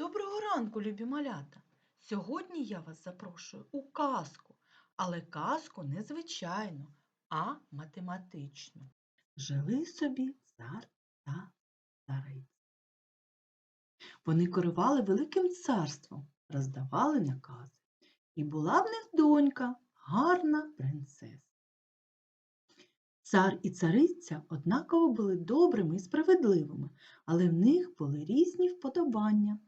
Доброго ранку, любі малята! Сьогодні я вас запрошую у казку, але казку не звичайну, а математичну. Жили собі цар та цариця. Вони керували великим царством, роздавали накази. І була в них донька, гарна принцеса. Цар і цариця однаково були добрими і справедливими, але в них були різні вподобання.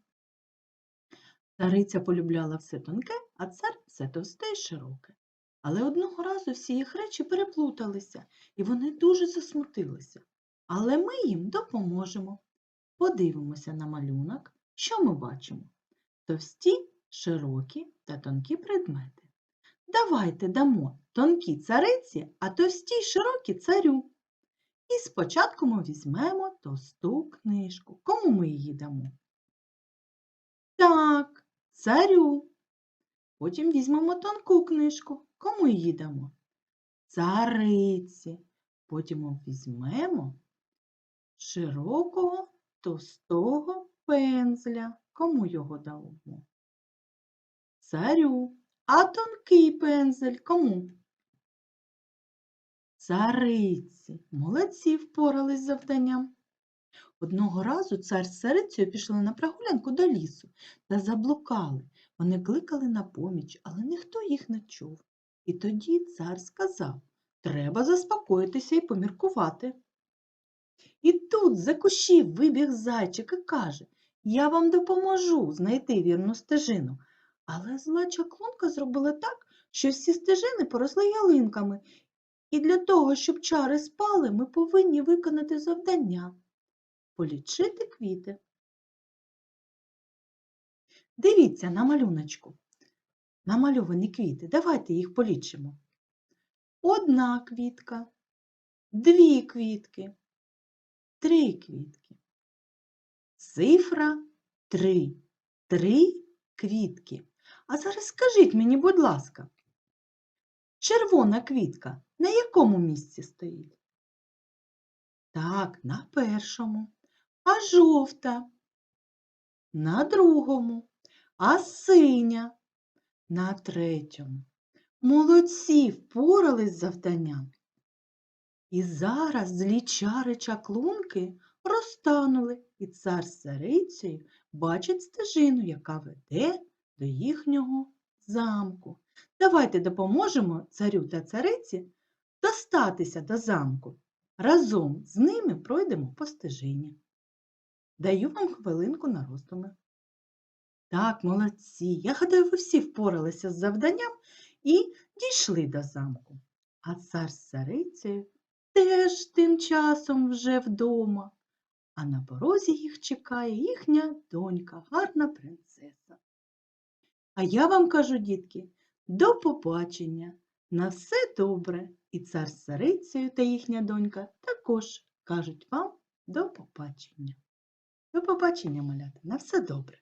Цариця полюбляла все тонке, а цар все товсте й широке. Але одного разу всі їх речі переплуталися, і вони дуже засмутилися. Але ми їм допоможемо. Подивимося на малюнок, що ми бачимо. Товсті, широкі та тонкі предмети. Давайте дамо тонкі цариці, а товсті й широкі царю. І спочатку ми візьмемо товсту книжку. Кому ми її дамо? Так, царю. Потім візьмемо тонку книжку. Кому її дамо? Цариці. Потім візьмемо широкого товстого пензля. Кому його дамо? Царю. А тонкий пензель кому? Цариці. Молодці впорались з завданням. Одного разу цар з царицею пішли на прогулянку до лісу та заблукали. Вони кликали на поміч, але ніхто їх не чув. І тоді цар сказав треба заспокоїтися і поміркувати. І тут за кущів вибіг зайчик і каже Я вам допоможу знайти вірну стежину. Але зла чаклунка зробила так, що всі стежини поросли ялинками, і для того, щоб чари спали, ми повинні виконати завдання полічити квіти. Дивіться на малюночку. Намальовані квіти. Давайте їх полічимо. Одна квітка, дві квітки, три квітки. Цифра три. Три квітки. А зараз скажіть мені, будь ласка, червона квітка на якому місці стоїть? Так, на першому. А жовта? На другому. А синя? На третьому. Молодці впорались з завданням. І зараз злі чари чаклунки розтанули, і цар з царицею бачить стежину, яка веде до їхнього замку. Давайте допоможемо царю та цариці достатися до замку. Разом з ними пройдемо по стежині. Даю вам хвилинку на роздуми. Так, молодці. Я гадаю, ви всі впоралися з завданням і дійшли до замку. А цар з царицею теж тим часом вже вдома, а на порозі їх чекає їхня донька, гарна принцеса. А я вам кажу, дітки, до побачення! На все добре! І цар з царицею та їхня донька також кажуть вам до побачення. До побачення, малята, на все добре.